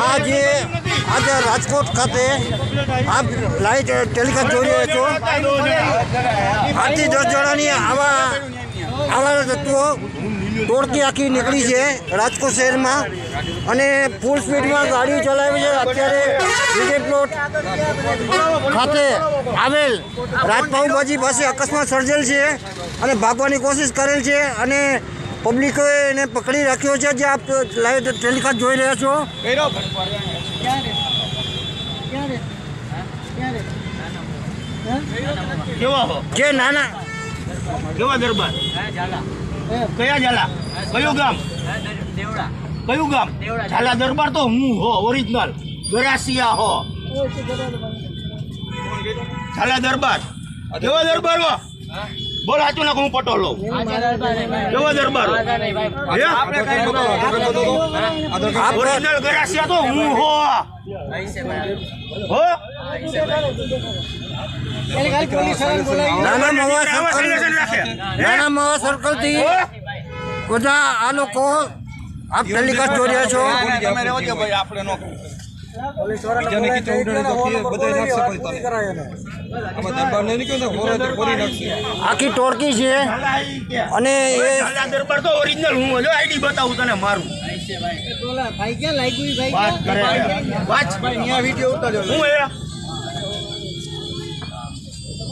આ જે આજે રાજકોટ ખાતે આપ લાઈટ ટેલિકાસ્ટ જોઈ રહ્યો છો? આથી દસ જણાની આવા આવા તત્વો દોડતી આખી નીકળી છે રાજકોટ શહેરમાં. અને ફૂલ સ્પીડમાં ગાડી ચલાવી છે. અત્યારે વિજય પ્લોટ ખાતે આવેલ રાજપાઉભાજી પાસે અકસ્માત સર્જેલ છે અને ભાગવાની કોશિશ કરેલ છે. અને પબ્લિકોએ એને પકડી રાખ્યો છે. જે આપ લાઈવ ટેલિકાસ્ટ જોઈ રહ્યા છો. જે નાના કેવા દરબાર? કયા ઝાલા? કયું ગામ? કયું ગામ? ઝાલા દરબાર તો હું હો ઓરિજિનલ ગરાસિયા હો. ઝાલા દરબાર. કેવા દરબાર હો? બોલ હાચું નાખ હું પટો લઉં કેવો દરબાર ઓરિજિનલ ગરાસિયા તો હું હો હો નાના મવા સર્કલ? નાના મવા સર્કલથી હો? બધા આ લોકો આપ ટેલિકાસ્ટ છો તમે રહેવા દ્યો ભાઈ, આપણે નો બીજાને કીધું ઉડાડી તો ફીએ બધાય નાખશે પછી તમે. આમાં દરબારને નહીં કહ્યું તો તો ફોડી નાખશે. આખી ટોળકી છે. અને એ દરબાર તો ઓરિજિનલ હું જો આઈડી બતાવું તને મારું. વાત કરે. વાત હું હે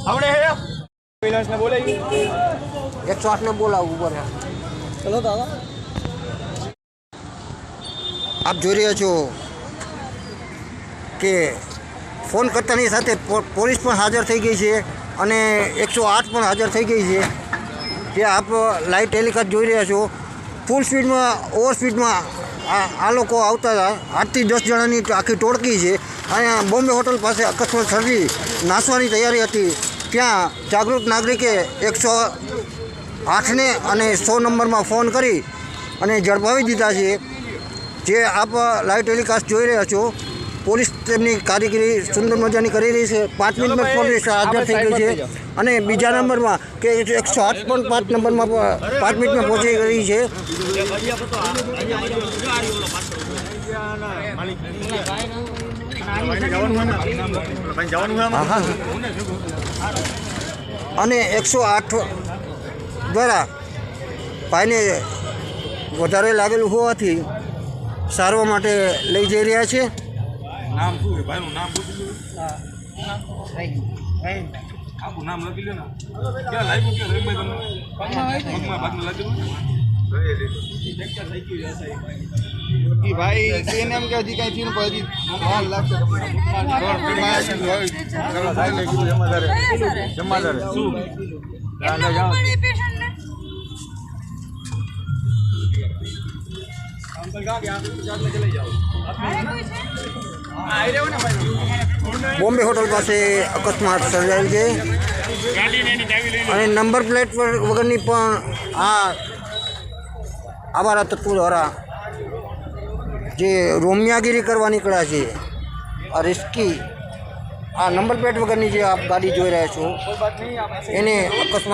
આવડે હે? એકસો આઠને બોલાવવું પડે. આપ જોઈ રહ્યા છો કે ફોન કરતાની સાથે પોલીસ પણ હાજર થઈ ગઈ છે અને એકસો આઠ પણ હાજર થઈ ગઈ છે. જે આપ લાઈવ ટેલિકાસ્ટ જોઈ રહ્યા છો. ફૂલ સ્પીડમાં, ઓવર સ્પીડમાં આ લોકો આવતા હતા. આઠથી દસ જણાની આખી ટોળકી છે. અહીંયા બોમ્બે હોટલ પાસે અકસ્માત સર્જી નાસવાની તૈયારી હતી. ત્યાં જાગૃત નાગરિકે એકસો આઠને અને સો નંબરમાં ફોન કરી અને ઝડપાવી દીધા છે. જે આપ લાઈવ ટેલિકાસ્ટ જોઈ રહ્યા છો. પોલીસ તેમની કારીગરી સુંદર મજાની કરી રહી છે. પાંચ મિનિટમાં પોલીસ હાજર થઈ ગઈ છે. અને બીજા નંબરમાં કે એકસો આઠ પણ પાંચ નંબરમાં પાંચ મિનિટમાં પહોંચી ગઈ છે. અને એકસો આઠ દ્વારા ભાઈને વધારે લાગેલું હોવાથી સારવાર માટે લઈ જઈ રહ્યા છે. નામ શું છે? ભાઈનું નામ પૂછી લો. આખું નામ લખી લ્યો ને. ક્યાં લાગ્યું? કે રહીભાઈ તમને? પગમાં ભાગમાં લાગેલું ઈ ભાઈ તેને એમ કે હજી કઈ થયું ને પછી વાર લાગશે બોમ્બે હોટલ પાસે અકસ્માત સર્જાયું છે. અને નંબર પ્લેટ વગરની પણ આ આવારા તત્વો દ્વારા જે રોમિયાગીરી કરવા નીકળ્યા છે, આ રિસ્કી આ નંબર પ્લેટ વગરની જે આપ ગાડી જોઈ રહ્યા છો, એને અકસ્માત